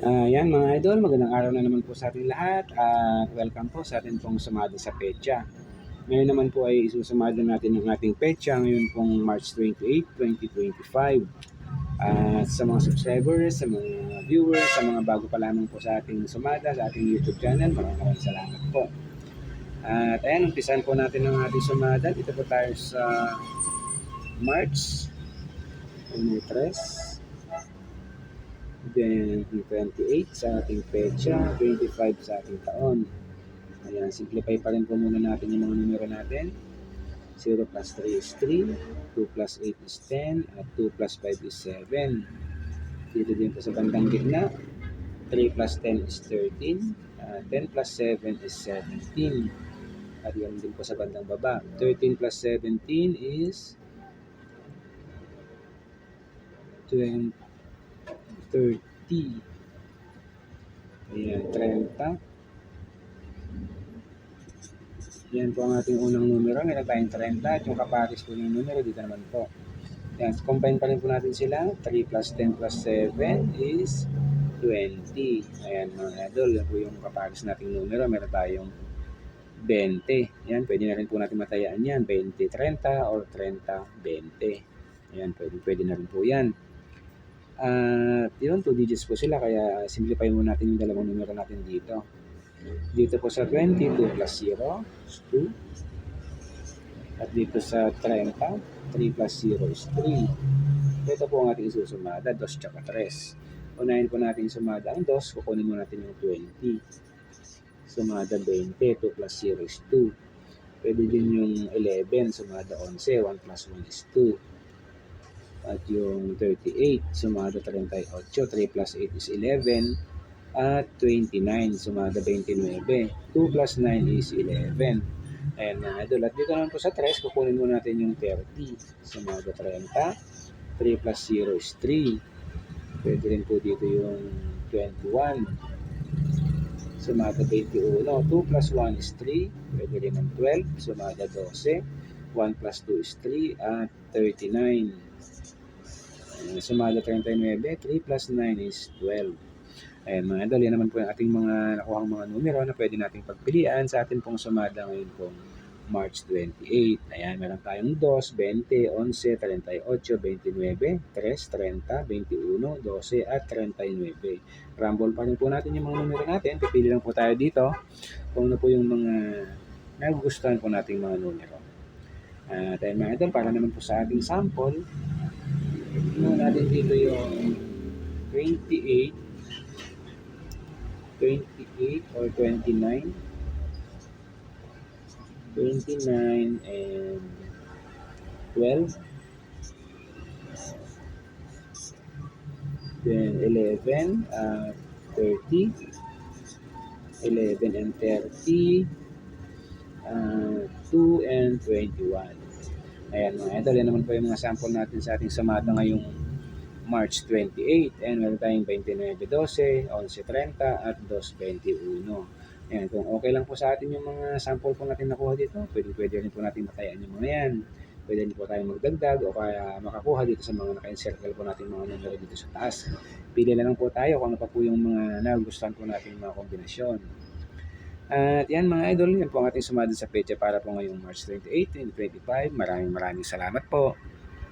Ah, yan mga idol, magandang araw na naman po sa ating lahat at welcome po sa ating pong sumada sa pecha. Ngayon naman po ay isusumada natin ang ating pecha ngayon pong March 28, 2025. At sa mga subscribers, sa mga viewers, sa mga bago pa lamang po sa ating sumada, sa ating YouTube channel, maraming salamat po. At ayan, umpisan po natin ang ating sumada. Dito po tayo sa March 3. Then, 28 sa ating pecha, 25 sa ating taon. Ayan, simplify pa rin po muna natin yung mga numero natin. 0 plus 3 is 3, 2 plus 8 is 10, at 2 plus 5 is 7. Dito din po sa bandang gitna, 3 plus 10 is 13, uh, 10 plus 7 is 17. At yun din po sa bandang baba, 13 plus 17 is 20. 30. Ayan, 30. Yan po ang ating unang numero. Meron tayong 30 at yung kapares po yung numero dito naman po. Yan, combine pa rin po natin sila. 3 plus 10 plus 7 is 20. Ayan mga idol, yan po yung kapares nating numero. Meron tayong 20. Yan, pwede na rin po natin matayaan yan. 20, 30 or 30, 20. Ayan, pwede, pwede na rin po yan. At yun, 2 digits po sila kaya simplify muna natin yung dalawang numero natin dito. Dito po sa 20, 2 plus 0 is 2. At dito sa 30, 3 plus 0 is 3. Ito po ang ating isusumada, 2 tsaka 3. Unahin po natin sumada ang 2, kukunin mo natin yung 20. Sumada 20, 2 plus 0 is 2. Pwede din yung 11, sumada 11, 1 plus 1 is 2 at yung 38 sumada 38 3 plus 8 is 11 at 29 sumada 29 2 plus 9 is 11 ayan mga idol at dito naman po sa 3 kukunin mo natin yung 30 sumada 30 3 plus 0 is 3 pwede rin po dito yung 21 sumada 21 2 plus 1 is 3 pwede rin ang 12 sumada 12 1 plus 2 is 3 at 39 Uh, sumada 39, 3 plus 9 is 12. Ayan mga idol, yan naman po yung ating mga nakuhang mga numero na pwede nating pagpilian sa ating pong sumada ngayon pong March 28. Ayan, meron tayong 2, 20, 11, 38, 29, 3, 30, 21, 12, at 39. Rumble pa rin po natin yung mga numero natin. Pipili lang po tayo dito kung ano po yung mga nagugustuhan po nating mga numero. At ayan mga idol, para naman po sa ating sample, ano natin dito yung 28 28 or 29 29 and 12 then 11 uh, 30 11 and 30 uh, 2 and 21 Ayan mga idol, yan naman po yung mga sample natin sa ating samada ngayong March 28. And meron tayong 29.12, 11.30 at 2.21. Ayan, kung okay lang po sa atin yung mga sample po natin nakuha dito, pwede, pwede rin po natin matayaan yung mga yan. Pwede rin po tayo magdagdag o kaya makakuha dito sa mga naka-encircle po natin mga numero dito sa taas. Pili na lang po tayo kung ano pa po yung mga nagustuhan po natin mga kombinasyon. At yan mga idol, yan po ang ating sumada sa pecha para po ngayong March 28, 2025. Maraming maraming salamat po.